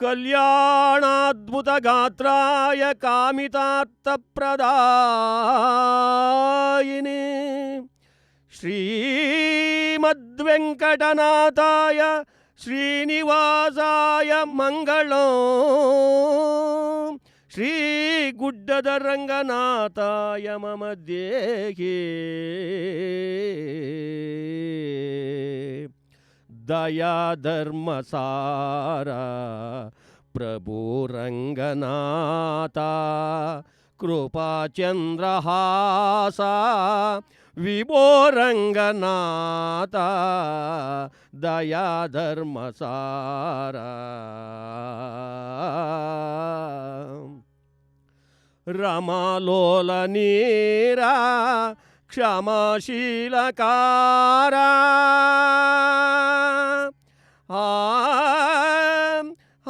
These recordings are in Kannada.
ಕಲ್ಯಾಣಾದ್ಭುತಗಾತ್ರಾಯ ಶ್ರೀ ಶ್ರೀಮದ್ವೆಂಕಟನಾಥಾಯ ಶ್ರೀನಿವಾಸಾಯ ಮಂಗಳೋ. ಶ್ರೀ ಗುಡ್ಡದ ರಂಗನಾಥಾಯ ಮಮ ದೇಹಿ. దయాధర్మసార ప్రభురంగనాథ కృపాచంద్రహాస విభోరంగనాథ దయాధర్మసార. రమాలోల నీరా क्षमाशीलकारा। हा नीरा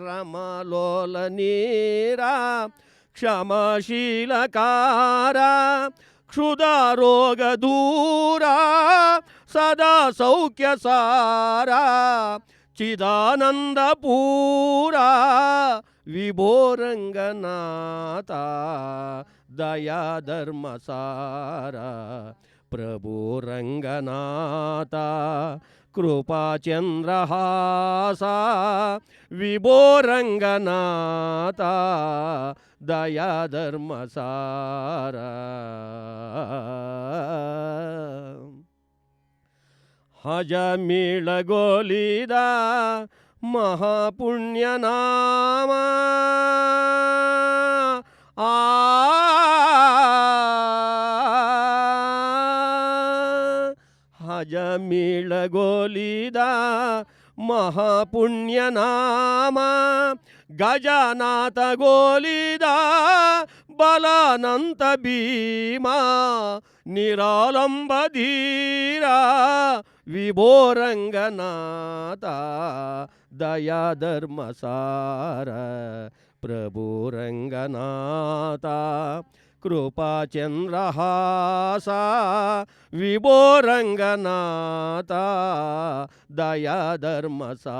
रमलोलनीरा क्षमाशीलकारा। क्षुदारोगदूरा सदा सौख्यसारा चिदानन्दपूरा पूरा दया धर्मसारा दयाधर्म ಕ್ಷಮಶೀಲಕಾರ ವಿಭೋರಂಗನಾಥ ದಯಾ ಧರ್ಮ ಸಾರ ಮಹಾಪುಣ್ಯನಾಮ ರಂಗನಾಥ ಹಜ ಮೀಳಗೋಲಿದ ಮಹಾಪುಣ್ಯ ನಾಮ ಗಜನಾಥ ಗೋಲಿದ ಬಲಾನಂತ ಭೀಮ ನಿರಾಲಂಬ ಧೀರ ವಿಭೋರಂಗನಾಥ ದಯಾ ಧರ್ಮ ಸಾರ కృపాచంద్రహాస విభోరంగనాథ దయాధర్మసారా